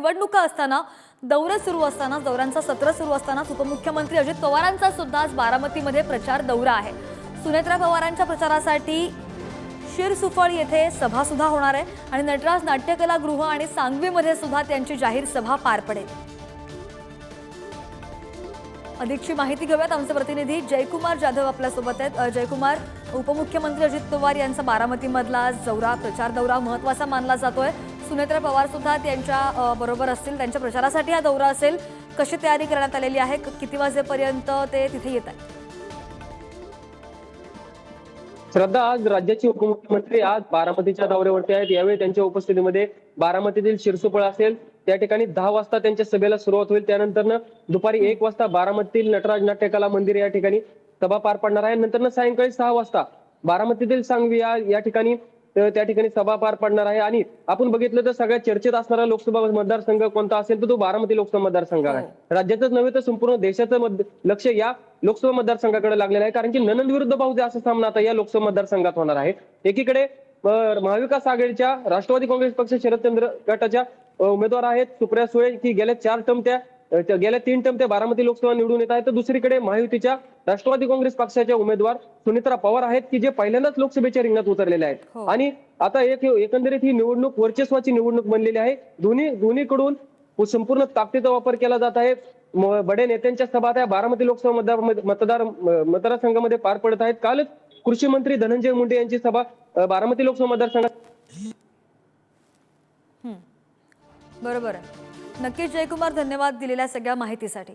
निवडणुका असताना दौरे सुरू असताना दौऱ्यांचा सत्र सुरू असताना उपमुख्यमंत्री अजित पवारांचा सुद्धा आज बारामतीमध्ये प्रचार दौरा आहे. सुनेत्रा पवारांच्या प्रचारासाठी शिरसुफळ येथे सभा सुद्धा होणार आहे आणि नटराज नाट्यकला गृह आणि सांगवीमध्ये सुद्धा त्यांची जाहीर सभा पार पडेल. अधिकची माहिती घेऊयात. आमचे प्रतिनिधी जयकुमार जाधव आपल्यासोबत आहेत. जयकुमार उपमुख्यमंत्री अजित पवार यांचा बारामतीमधला आज दौरा प्रचार दौरा महत्त्वाचा मानला जातोय. सुनेत्रा पवार सुद्धा त्यांच्या बरोबर असतील त्यांच्या प्रचारासाठी हा दौरा असेल. कशी तयारी करण्यात आलेली आहे? किती वाजेपर्यंत ते तिथे येत आहेत? श्रद्धा आज राज्याचे उपमुख्यमंत्री आज बारामतीच्या दौऱ्यावरती आहेत. यावेळी त्यांच्या उपस्थितीमध्ये बारामतीतील शिरसोपळ असेल. त्या ठिकाणी दहा वाजता त्यांच्या सभेला सुरुवात होईल. त्यानंतर दुपारी एक वाजता बारामतीतील नटराज नाट्यकला मंदिर या ठिकाणी सभा पार पडणार आहे. नंतर सायंकाळी सहा वाजता बारामतीतील सांगवी या ठिकाणी अ, त्या ठिकाणी सभा पार पडणार आहे. आणि आपण बघितलं तर सगळ्यात चर्चेत असणारा लोकसभा मतदारसंघ कोणता असेल तर तो बारामती लोकसभा मतदारसंघ आहे. राज्यातच नव्हे तर संपूर्ण देशाचं लक्ष या लोकसभा मतदारसंघाकडे लागलेलं आहे. कारण की ननंद विरुद्ध भाऊजे असा सामना आता या लोकसभा मतदारसंघात होणार आहे. एकीकडे महाविकास आघाडीच्या राष्ट्रवादी काँग्रेस पक्ष शरदचंद्र गटाच्या उमेदवार आहेत. सुप्रिया सुळे की गेल्या चार टर्म त्या गेल्या तीन टर्म त्या बारामती लोकसभा निवडून येत आहेत तर दुसरीकडे महायुतीच्या राष्ट्रवादी काँग्रेस पक्षाच्या उमेदवार सुनित्रा पवार आहेत की जे पहिल्यांदाच लोकसभेच्या रिंगणात उतरलेले आहेत. हो. आणि आता एक एकंदरीत ही निवडणूक वर्चस्वाची निवडणूक बनलेली आहे. दोन्ही दोन्हीकडून संपूर्ण ताकदीचा वापर केला जात आहे. बडे नेत्यांच्या सभा आता या बारामती लोकसभा मतदार मतदार मतदारसंघामध्ये पार पडत आहेत. कालच कृषी मंत्री धनंजय मुंडे यांची सभा बारामती लोकसभा मतदारसंघात हं. बरोबर आहे. नक्कीच जयकुमार धन्यवाद दिलेल्या सगळ्या माहितीसाठी.